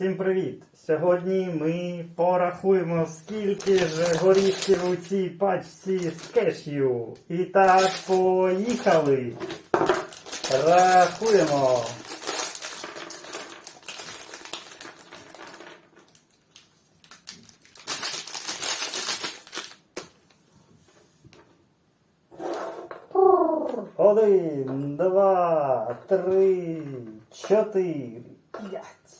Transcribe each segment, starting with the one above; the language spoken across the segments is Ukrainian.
Всім привіт! Сьогодні ми порахуємо, скільки ж горішків у цій пачці з кешю. І так, поїхали! Рахуємо! Один, два, три, чотири, п'ять,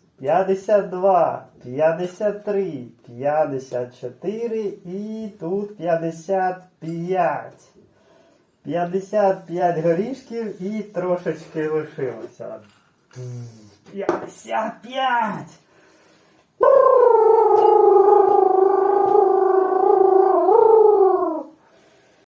52, 53, 54 і тут 55. 55 горішків і трошечки лишилося. 55!